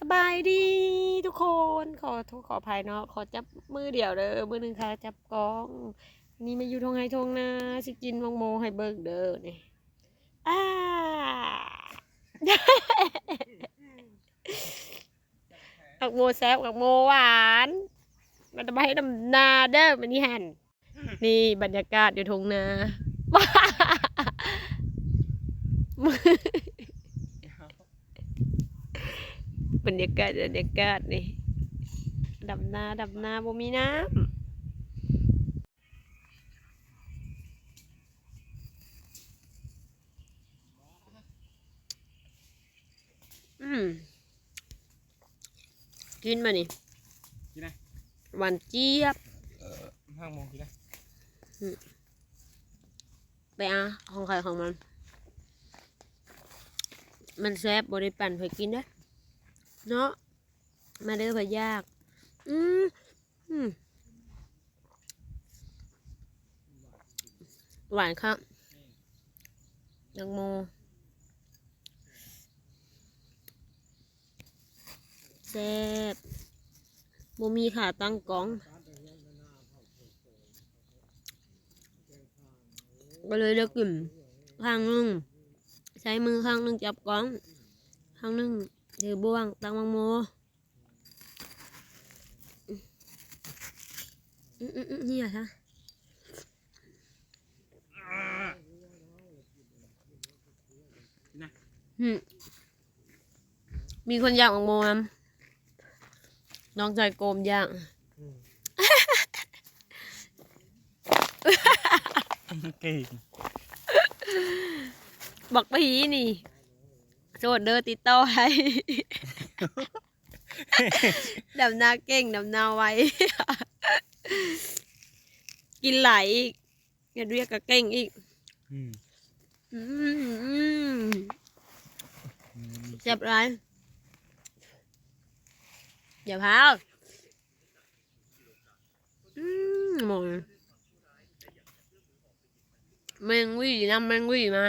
สบายดีทุกคนขอโทษขออภัยเนาะขอจับมือเดียวเด้อมือหนึ่งค่ะจับกล้อง นี่มาอยู่ทงไฮทงนาสิกินมงโมให้เบิกเด้อนี่อ้าอักโมแซบอักโมหวาน มันจะมาให้ดำนาเด้อมันนี่หันนี่บรรยากาศอยู่ทงนา บรรยากาศบรรยากาศนี่ดำนาดำนาบ่มีน้ำอืมกินมานี่กินนะหวานเจี๊ยบห้าโมงกินนะไปอะของใครของมัน มันแซ่บบริปั่นเพื่อกินนะ เนาะมาเด้อเพื่อยาก อืมอืมหวานครับยังโมแซ่บบ่มีขาตั้งกล้องก็เลยเลือกกลิ่นข้างหนึง ใช้มือข้างหนึงจับกล้อง ข้างหนึง ถือบ่วงตังมังโมอืมอืมอืมนี่อะคะอืมมีคนอยากมังโมมั้ยน้องชายโกมอยากเก่งบอกไปหีนี่ โสดเด้อติดต่อให้ ดำนาเก่งดำนาไว กินไหลายอีกเงินเรียกก็เก่งอีกอืมอืมอืมอืมเจ็บไรอย่าพาวอืมหมดแมงวี่นำแมงวี่มา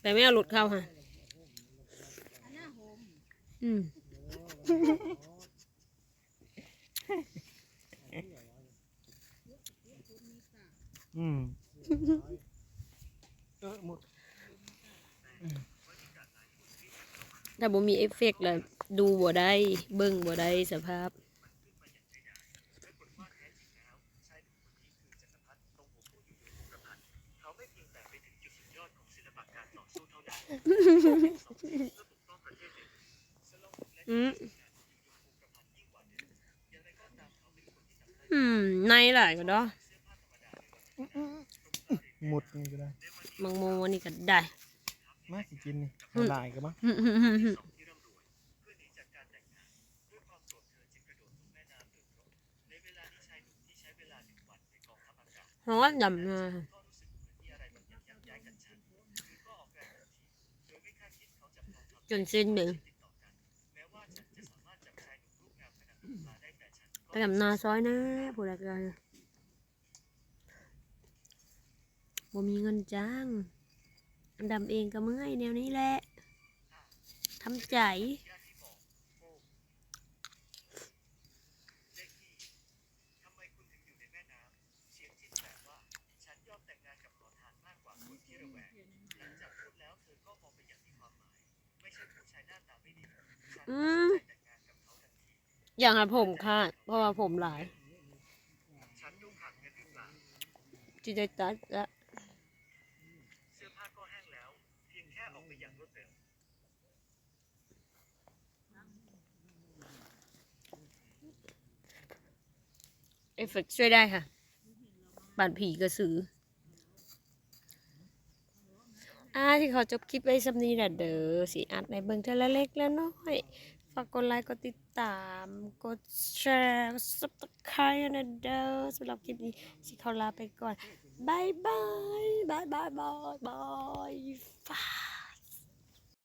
แต่ไม่เอาหลุดเข้าค่ะ อืมอืมเออหมดถ้าบ่มีเอฟเฟกต์แล้วดูบ่ได้ เบิ่งบ่ได้สภาพ อืมอืมในหลายก็ดอหมดนี่ก็ได้มังโมนี่ก็ได้ มาสิกินนี่อืมลายกันมั้งร้อนดำมา จนสิ้นหนึ่งไปดำนาซอยนะผู้ใดก็บ่มีเงินจ้างดำเองก็เมื่อยแนวนี้แหละทำใจ อืมอย่างผมค่ะ เพราะว่าผมหลายจิตใจตัดละเอฟเฟกต์ช่วยได้ค่ะบานผีกระสือ อ่าที่เขาจบคลิปไว้สำนีแหละเด้อสีอัดในเบิ่งเท่าลเล็กแล้วน้อยฝากกดไลค์กดติดตาม กดแชร์กดซับสไครต์นะเด้อสำหรับคลิปนี้สิเขาลาไปก่อนบายบายบายบายบายบายฟ้า